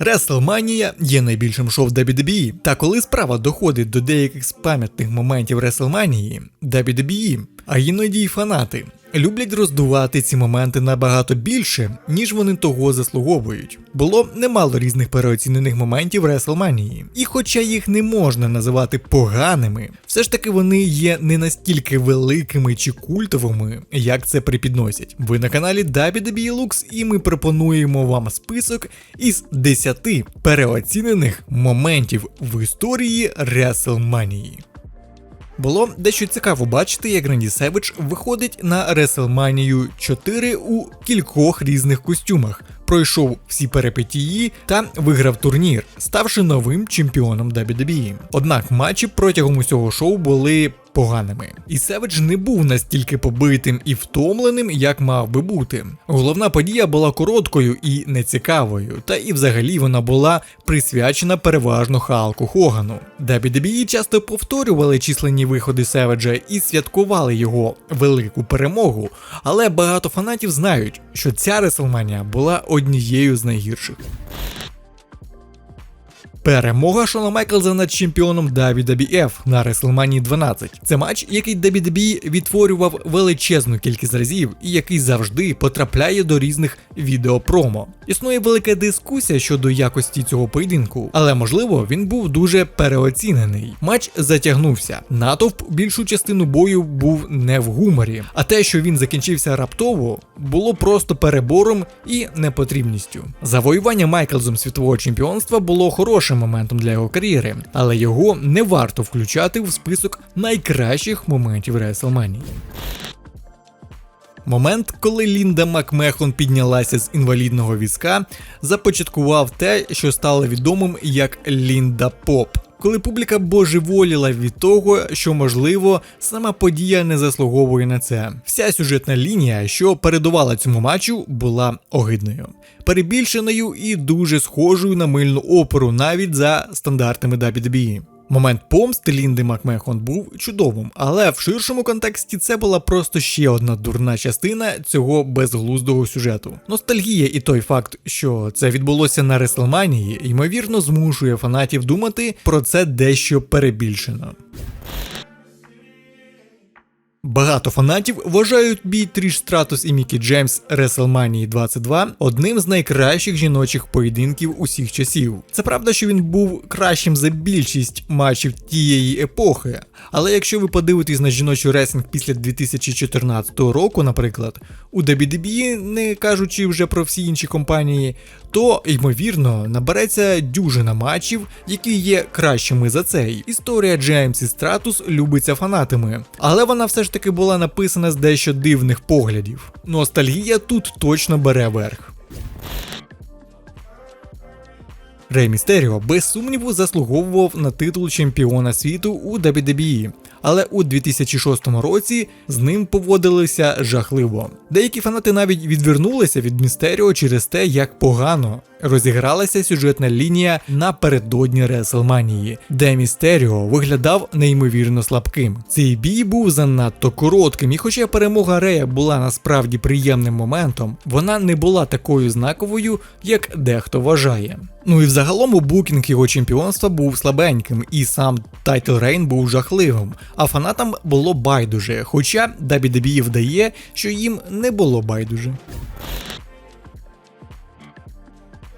WrestleMania є найбільшим шоу в WWE, та коли справа доходить до деяких з пам'ятних моментів Реслманії, WWE, а іноді й фанати, люблять роздувати ці моменти набагато більше, ніж вони того заслуговують. Було немало різних переоцінених моментів WrestleMania. І хоча їх не можна називати поганими, все ж таки вони є не настільки великими чи культовими, як це припідносять. Ви на каналі WWE Lux і ми пропонуємо вам список із 10 переоцінених моментів в історії WrestleMania. Було дещо цікаво бачити, як Ренді Севич виходить на WrestleMania 4 у кількох різних костюмах, пройшов всі перипетії та виграв турнір, ставши новим чемпіоном WWE. Однак матчі протягом усього шоу були поганими. І Севич не був настільки побитим і втомленим, як мав би бути. Головна подія була короткою і нецікавою, та і взагалі вона була присвячена переважно Халку Хогану. WWE часто повторювали численні виходи Севеджа і святкували його велику перемогу, але багато фанатів знають, що ця Реслманія була однією з найгірших. Перемога Шона Майклза над чемпіоном WWF на WrestleMania 12. Це матч, який WWE відтворював величезну кількість разів і який завжди потрапляє до різних відеопромо. Існує велика дискусія щодо якості цього поєдинку, але можливо він був дуже переоцінений. Матч затягнувся. Натовп більшу частину бою був не в гуморі, а те, що він закінчився раптово, було просто перебором і непотрібністю. Завоювання Майклзом світового чемпіонства було хорошим моментом для його кар'єри, але його не варто включати в список найкращих моментів Реслманії. Момент, коли Лінда Макмехон піднялася з інвалідного візка, започаткував те, що стало відомим як Лінда Поп. Коли публіка божеволіла від того, що можливо сама подія не заслуговує на це. Вся сюжетна лінія, що передувала цьому матчу, була огидною, перебільшеною і дуже схожою на мильну оперу, навіть за стандартами WWE. Момент помсти Лінди Макмехон був чудовим, але в ширшому контексті це була просто ще одна дурна частина цього безглуздого сюжету. Ностальгія і той факт, що це відбулося на Реслманії, ймовірно, змушує фанатів думати про це дещо перебільшено. Багато фанатів вважають бій Тріш Стратус і Мікі Джеймс WrestleMania 22 одним з найкращих жіночих поєдинків усіх часів. Це правда, що він був кращим за більшість матчів тієї епохи, але якщо ви подивитесь на жіночий ресінг після 2014 року, наприклад, у WWE, не кажучи вже про всі інші компанії, то ймовірно набереться дюжина матчів, які є кращими за цей. Історія Джеймс і Стратус любиться фанатами, але вона все ж таки була написана з дещо дивних поглядів. Ностальгія тут точно бере верх. Рей Містеріо без сумніву заслуговував на титул чемпіона світу у WWE, але у 2006 році з ним поводилися жахливо. Деякі фанати навіть відвернулися від Містеріо через те, як погано розігралася сюжетна лінія напередодні Реслманії, де Містеріо виглядав неймовірно слабким. Цей бій був занадто коротким, і хоча перемога Рея була насправді приємним моментом, вона не була такою знаковою, як дехто вважає. Ну і взагалом у букінг його чемпіонства був слабеньким, і сам Тайтл Рейн був жахливим, а фанатам було байдуже, хоча WWE вдає, що їм не було байдуже.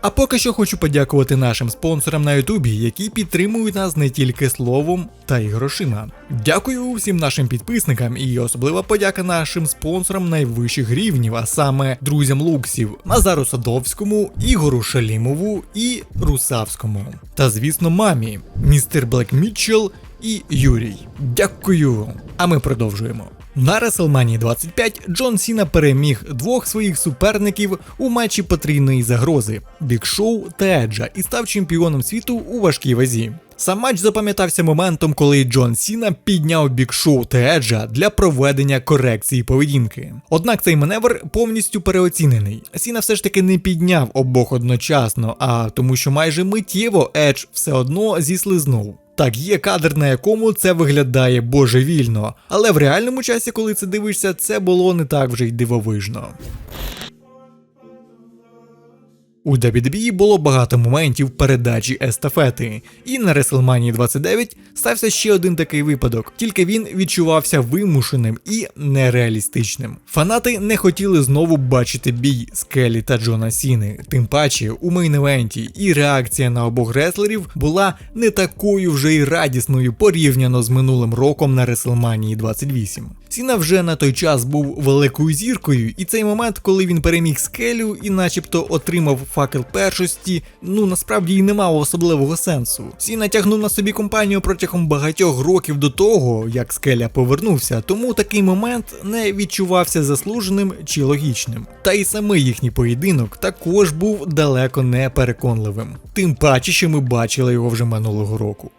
А поки що хочу подякувати нашим спонсорам на Ютубі, які підтримують нас не тільки словом, та й грошима. Дякую всім нашим підписникам і особлива подяка нашим спонсорам найвищих рівнів, а саме друзям Луксів, Назару Садовському, Ігору Шалімову і Русавському. Та звісно, мамі, містер Блек Мітчелл і Юрій. Дякую! А ми продовжуємо. На WrestleMania 25 Джон Сіна переміг двох своїх суперників у матчі потрійної загрози Бік Шоу та Еджа і став чемпіоном світу у важкій вазі. Сам матч запам'ятався моментом, коли Джон Сіна підняв Бік Шоу та Еджа для проведення корекції поведінки. Однак цей маневр повністю переоцінений. Сіна все ж таки не підняв обох одночасно, а тому, що майже миттєво Едж все одно зіслизнув. Так, є кадр, на якому це виглядає божевільно, але в реальному часі, коли це дивишся, це було не так вже й дивовижно. У WWE було багато моментів передачі естафети, і на WrestleMania 29 стався ще один такий випадок, тільки він відчувався вимушеним і нереалістичним. Фанати не хотіли знову бачити бій Скелі та Джона Сіни, тим паче у мейн-евенті, і реакція на обох реслерів була не такою вже й радісною порівняно з минулим роком на WrestleMania 28. Сіна вже на той час був великою зіркою, і цей момент, коли він переміг скелю і начебто отримав факел першості, ну насправді й не мав особливого сенсу. Сіна тягнув на собі компанію протягом багатьох років до того, як скеля повернувся, тому такий момент не відчувався заслуженим чи логічним. Та й самий їхній поєдинок також був далеко не переконливим. Тим паче, що ми бачили його вже минулого року.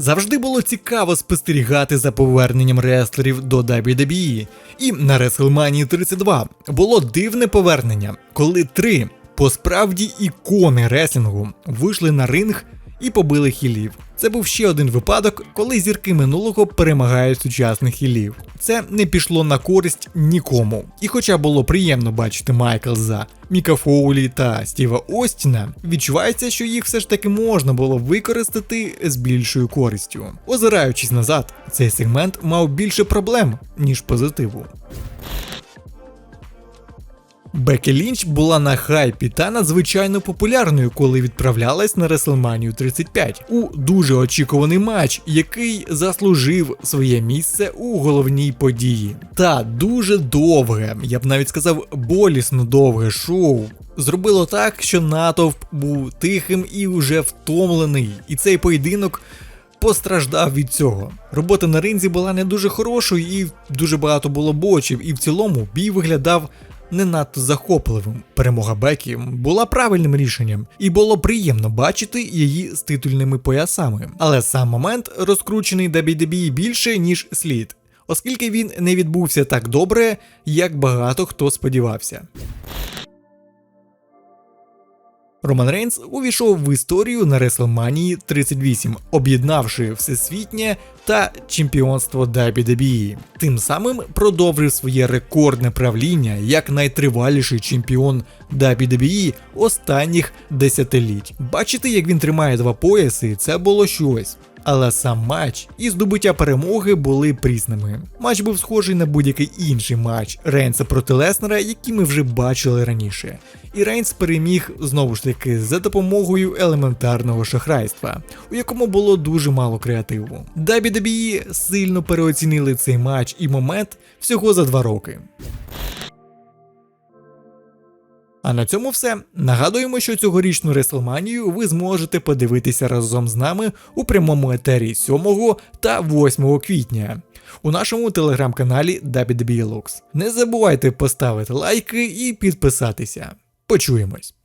Завжди було цікаво спостерігати за поверненням реслерів до WWE. І на WrestleMania 32 було дивне повернення, коли три посправді ікони реслінгу вийшли на ринг і побили хілів. Це був ще один випадок, коли зірки минулого перемагають сучасних хілів. Це не пішло на користь нікому. І хоча було приємно бачити Майклза, Міка Фоулі та Стіва Остіна, відчувається, що їх все ж таки можна було використати з більшою користю. Озираючись назад, цей сегмент мав більше проблем, ніж позитиву. Бекі Лінч була на хайпі та надзвичайно популярною, коли відправлялась на WrestleMania 35 у дуже очікуваний матч, який заслужив своє місце у головній події. Та дуже довге, я б навіть сказав, болісно довге шоу. Зробило так, що натовп був тихим і вже втомлений, і цей поєдинок постраждав від цього. Робота на ринзі була не дуже хорошою, і дуже багато було бочів, і в цілому бій виглядав не надто захопливим. Перемога Бекі була правильним рішенням, і було приємно бачити її з титульними поясами. Але сам момент розкручений WWE більше, ніж слід, оскільки він не відбувся так добре, як багато хто сподівався. Роман Рейнс увійшов в історію на WrestleMania 38, об'єднавши всесвітнє та чемпіонство WWE. Тим самим продовжив своє рекордне правління як найтриваліший чемпіон WWE останніх десятиліть. Бачити, як він тримає два пояси, це було щось. Але сам матч і здобуття перемоги були прісними. Матч був схожий на будь-який інший матч Рейнса проти Леснера, який ми вже бачили раніше. І Рейнс переміг знову ж таки за допомогою елементарного шахрайства, у якому було дуже мало креативу. WWE сильно переоцінили цей матч і момент всього за два роки. А на цьому все. Нагадуємо, що цьогорічну Реслманію ви зможете подивитися разом з нами у прямому етері 7 та 8 квітня у нашому телеграм-каналі WWE Не забувайте поставити лайки і підписатися. Почуємось!